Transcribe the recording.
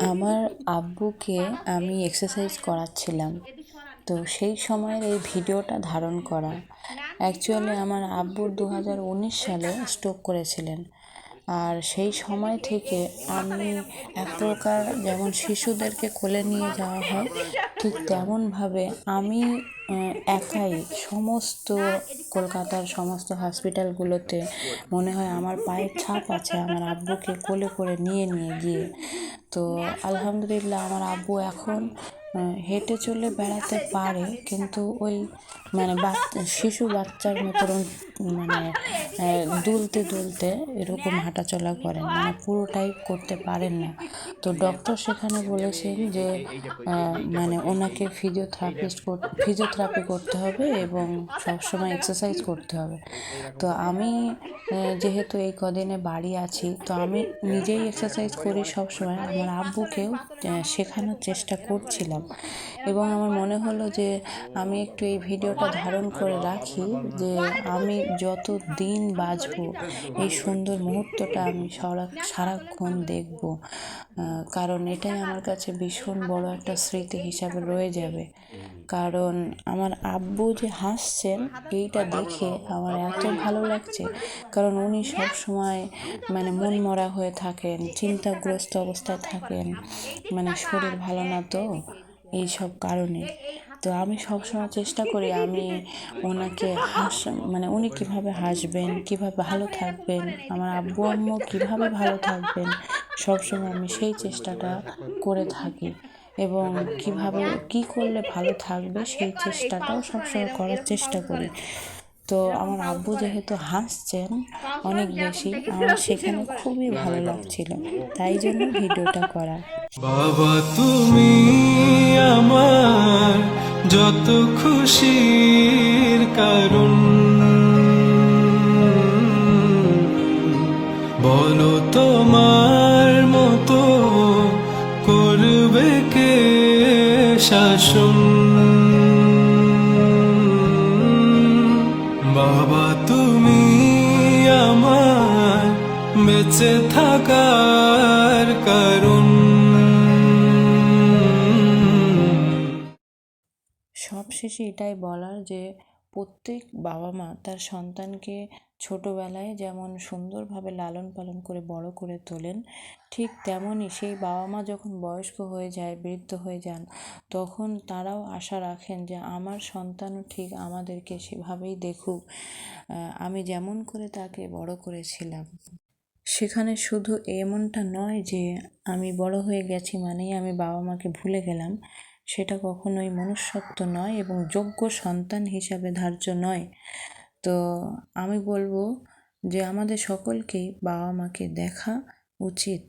আমার আব্বুকে আমি এক্সারসাইজ করাচ্ছিলাম। তো সেই সময়ের এই ভিডিওটা ধারণ করা। অ্যাকচুয়ালি আমার আব্বুর দু হাজার উনিশ সালে স্ট্রোক করেছিলেন। আর সেই সময় থেকে আমি এক প্রকার যেমন শিশুদেরকে কোলে নিয়ে যাওয়া হয়, ঠিক তেমনভাবে আমি একাই সমস্ত কলকাতার সমস্ত হসপিটালগুলোতে মনে হয় আমার পায়ের ছাপ আছে, আমার আব্বুকে কোলে করে নিয়ে নিয়ে গিয়ে তো আলহামদুলিল্লাহ আমার আব্বু এখন হেঁটে চলে বেড়াতে পারে, কিন্তু ওই মানে বাচ্চা শিশু বাচ্চার মতন মানে দুলতে দুলতে এরকম হাঁটাচলা করেন মানে পুরোটাই করতে পারেন না। তো ডক্টর সেখানে বলেছেন যে মানে ওনাকে ফিজিওথেরাপিস্ট ফিজিওথেরাপি করতে হবে এবং সবসময় এক্সারসাইজ করতে হবে। তো আমি যেহেতু এই কদিনে বাড়ি আছি, তো আমি নিজেই এক্সারসাইজ করি সবসময়। আমার আব্বুকেও শেখানোর চেষ্টা করছিলাম। এবং আমার মনে হলো যে আমি একটু এই ভিডিওটা ধারণ করে রাখি যে আমি যত দিন বাজব এই সুন্দর মুহূর্তটা আমি সারা, সারাক্ষণ দেখব। কারণ এটাই আমার কাছে ভীষণ বড় একটা স্মৃতি হিসাবে রয়ে যাবে। কারণ আমার আব্বু যে হাসছেন এইটা দেখে আমার এত ভালো লাগছে। কারণ উনি সব সময় মানে মন মরা হয়ে থাকেন, চিন্তাগ্রস্ত অবস্থায় থাকেন মানে শরীর ভালো না তো এই সব কারণে। তো আমি সবসময় চেষ্টা করি আমি ওনাকে হাস মানে উনি কীভাবে হাসবেন, কীভাবে ভালো থাকবেন, আমার আব্বু আম্মু কীভাবে ভালো থাকবেন সবসময় আমি সেই চেষ্টাটা করে থাকি। এবং কীভাবে কি করলে ভালো থাকবে সেই চেষ্টাটাও সবসময় করার চেষ্টা করি। তো আমার আব্বু যেহেতু হাসছেন অনেক বেশি, আমার সেখানে খুবই ভালো লাগছিল। তাই জন্য ভিডিওটা করা। বাবা, তুমি আমার যত খুশির কারণ। শাসন। বাবা তুমি আমার বেঁচে থাকার কারণ। সবশেষে এটাই বলার যে প্রত্যেক বাবা মা তার সন্তানকে ছোটোবেলায় যেমন সুন্দরভাবে লালন পালন করে বড় করে তোলেন, ঠিক তেমনই সেই বাবা মা যখন বয়স্ক হয়ে যায়, বৃদ্ধ হয়ে যান, তখন তারাও আশা রাখেন যে আমার সন্তানও ঠিক আমাদেরকে সেভাবেই দেখুক। আমি যেমন করে তাকে বড় করেছিলাম। সেখানে শুধু এমনটা নয় যে আমি বড় হয়ে গেছি মানেই আমি বাবা মাকে ভুলে গেলাম। সেটা কখনোই মনুষ্যত্ব নয় এবং যোগ্য সন্তান হিসাবে ধার্য নয়। তো আমি বলব যে আমাদের সকলকেই বাবা মাকে দেখা উচিত।